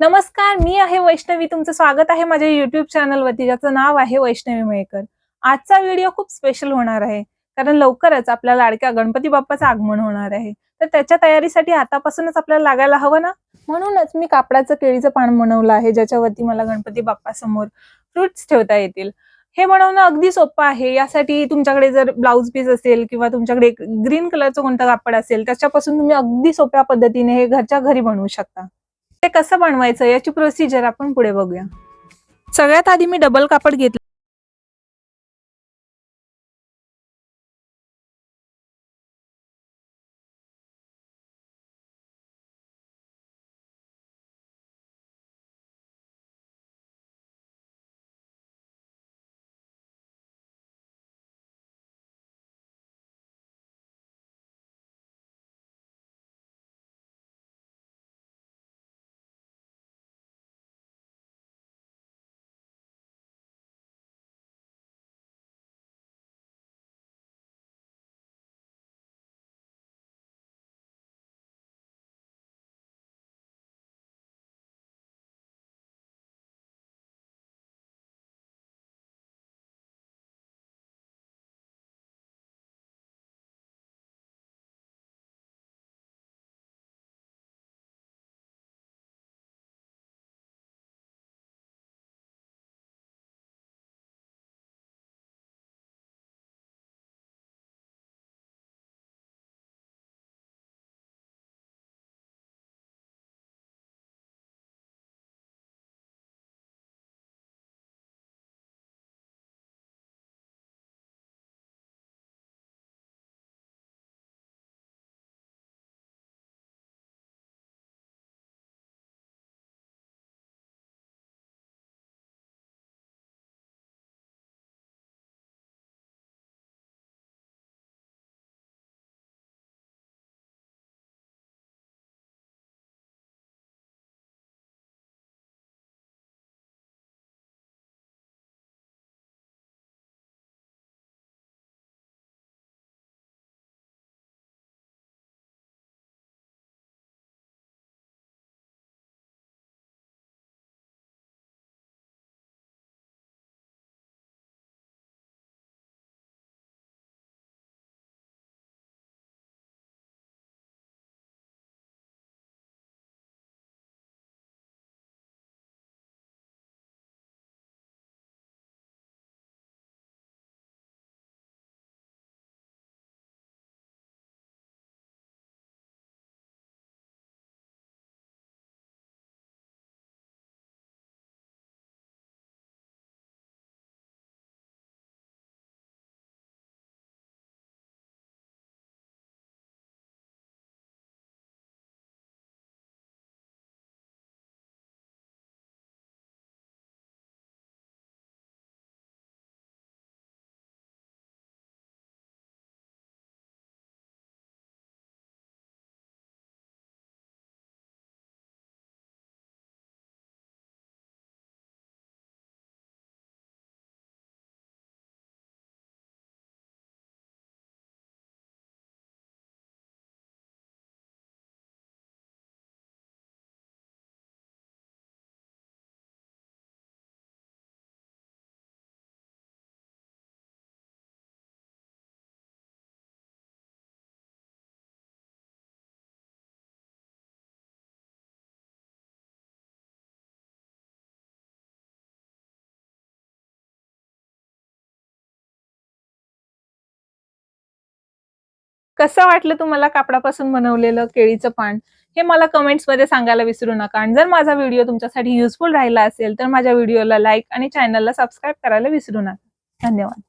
नमस्कार मी आहे वैष्णवी. तुमचं स्वागत आहे माझ्या युट्यूब चॅनलवरती ज्याचं नाव आहे वैष्णवी मयेकर आजचा व्हिडिओ खूप स्पेशल होणार आहे. कारण लवकरच आपल्या लाडक्या गणपती बाप्पाचं आगमन होणार आहे. तर त्याच्या तयारीसाठी आतापासूनच आपल्याला लागायला हवं ना? म्हणूनच मी कापडाचं केळीचं पान बनवलं आहे ज्याच्यावरती मला गणपती बाप्पा समोर फ्रुट्स ठेवता येतील. हे बनवणं अगदी सोपं आहे. यासाठी तुमच्याकडे जर ब्लाऊज पीस असेल किंवा तुमच्याकडे ग्रीन कलरचं कोणतं कापड असेल त्याच्यापासून तुम्ही अगदी सोप्या पद्धतीने हे घरच्या घरी बनवू शकता. ते कसं बनवायचं याची प्रोसिजर आपण पुढे बघूया. सगळ्यात आधी मी डबल कापड घेतलं. कसं वाटलं तुम्हाला कापडापासून बनवलेलं केळीचं पान? हे मला कमेंट्समध्ये सांगायला विसरू नका. आणि जर माझा व्हिडिओ तुमच्यासाठी युजफुल राहिला असेल तर माझ्या व्हिडिओला लाईक आणि चॅनलला सबस्क्राईब करायला विसरू नका. धन्यवाद.